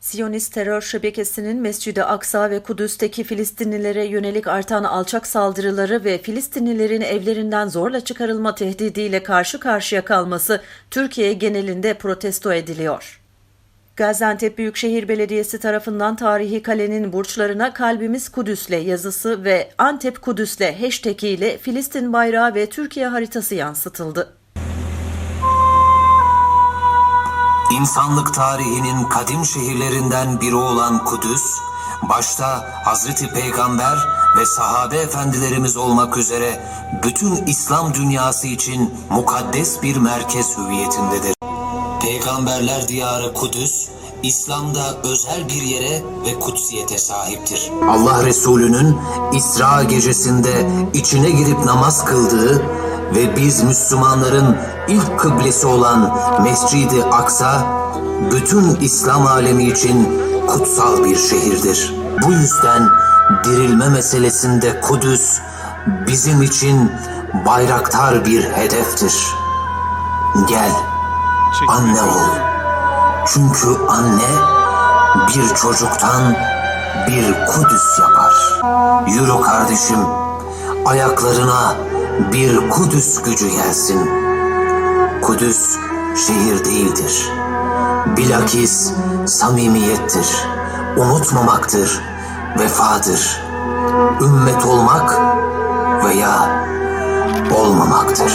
Siyonist terör şebekesinin Mescid-i Aksa ve Kudüs'teki Filistinlilere yönelik artan alçak saldırıları ve Filistinlilerin evlerinden zorla çıkarılma tehdidiyle karşı karşıya kalması Türkiye genelinde protesto ediliyor. Gaziantep Büyükşehir Belediyesi tarafından tarihi kalenin burçlarına Kalbimiz Kudüs'le yazısı ve Antep Kudüs'le hashtag ile Filistin bayrağı ve Türkiye haritası yansıtıldı. İnsanlık tarihinin kadim şehirlerinden biri olan Kudüs, başta Hazreti Peygamber ve sahabe efendilerimiz olmak üzere bütün İslam dünyası için mukaddes bir merkez hüviyetindedir. Peygamberler diyarı Kudüs, İslam'da özel bir yere ve kutsiyete sahiptir. Allah Resulü'nün İsra gecesinde içine girip namaz kıldığı ve biz Müslümanların ilk kıblesi olan Mescid-i Aksa, bütün İslam alemi için kutsal bir şehirdir. Bu yüzden dirilme meselesinde Kudüs bizim için bayraktar bir hedeftir. Gel, anne ol. Çünkü anne bir çocuktan bir Kudüs yapar. Yürü kardeşim, ayaklarına bir Kudüs gücü gelsin. Kudüs şehir değildir. Bilakis samimiyettir, unutmamaktır, vefadır. Ümmet olmak veya olmamaktır.